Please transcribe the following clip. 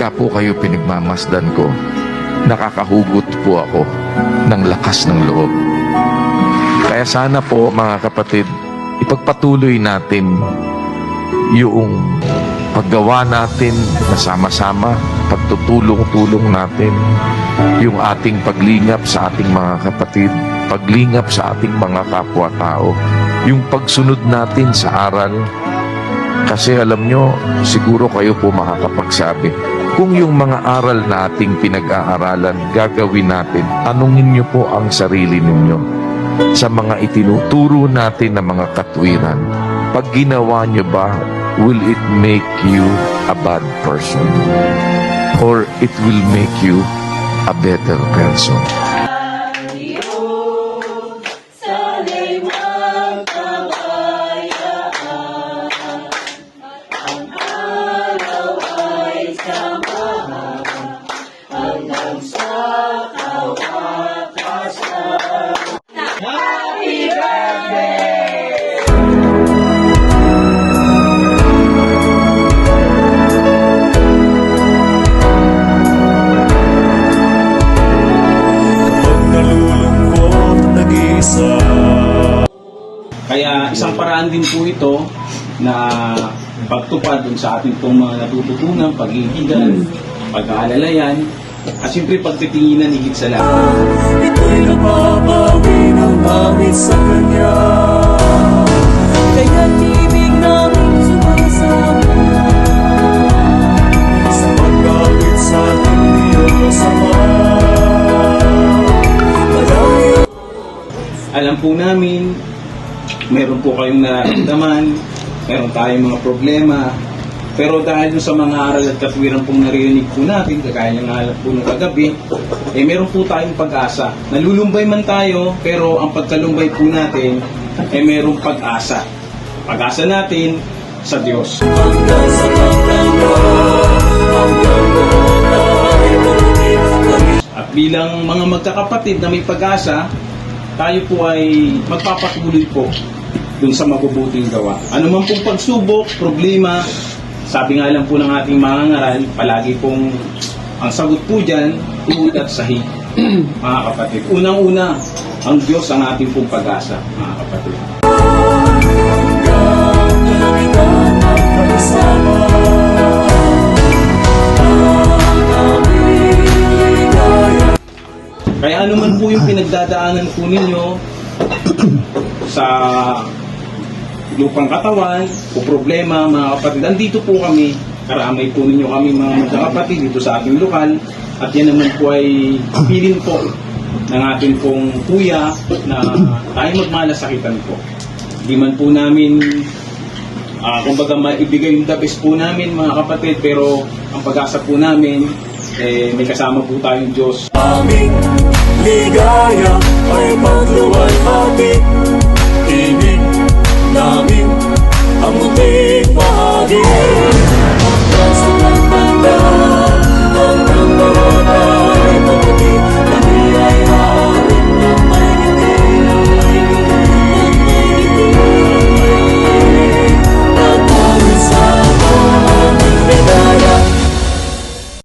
pagka po kayo pinagmamasdan ko, nakakahugot po ako ng lakas ng loob. Kaya sana po mga kapatid, ipagpatuloy natin yung paggawa natin na sama-sama, pagtutulong-tulong natin, yung ating paglingap sa ating mga kapatid, paglingap sa ating mga kapwa-tao, yung pagsunod natin sa aral. Kasi alam nyo, siguro kayo po makakapagsabi, kung yung mga aral na ating pinag-aaralan gagawin natin, tanungin nyo po ang sarili ninyo sa mga itinuturo natin na mga katwiran. Pag ginawa nyo ba, will it make you a bad person? Or it will make you a better person? Kaya isang paraan din po ito na pagtupad dun sa ating pong mga natututunan, pag-ibigan, pag-aalalayan, at siyempre pagtitinginan higit sa lahat. Ito'y napapawi ng langit sa Kanya. Kaya ibig namin sumasama. Sa pagkawit sa ating Diyos Ama Alam po namin, meron po kayong nararamdaman, meron tayong mga problema, pero dahil sa mga aral at katwiran pong naririnig po natin, kagaya ng alam po nung kagabi, eh meron po tayong pag-asa. Nalulumbay man tayo, pero ang pagkalumbay po natin, eh meron pag-asa. Pag-asa natin sa Diyos. hanggang sa pagtanda Hanggang doon ay mulit kami At bilang mga magkakapatid na may pag-asa, tayo po ay magpapatuloy po dun sa mabubuting gawa. Ano man pong pagsubok, problema, sabi nga lang po ng ating mga ngaral, palagi pong ang sagot po dyan, tuhod at sahig, mga kapatid. Unang-una, ang Diyos ang ating pong pag-asa, mga kapatid. Kaya ano man po yung pinagdadaanan po ninyo sa lupang katawan o problema, mga kapatid, andito po kami. Karamay po ninyo kami mga magkakapatid dito sa ating lokal. At yan naman po ay pilin po ng ating pong kuya na tayo magmalasakitan po. Di man po namin Ah, kumbaga maibigay yung the po namin mga kapatid pero ang pag-asa po namin eh, may kasama po tayong Diyos aming ligaya ay magluwal ating Namah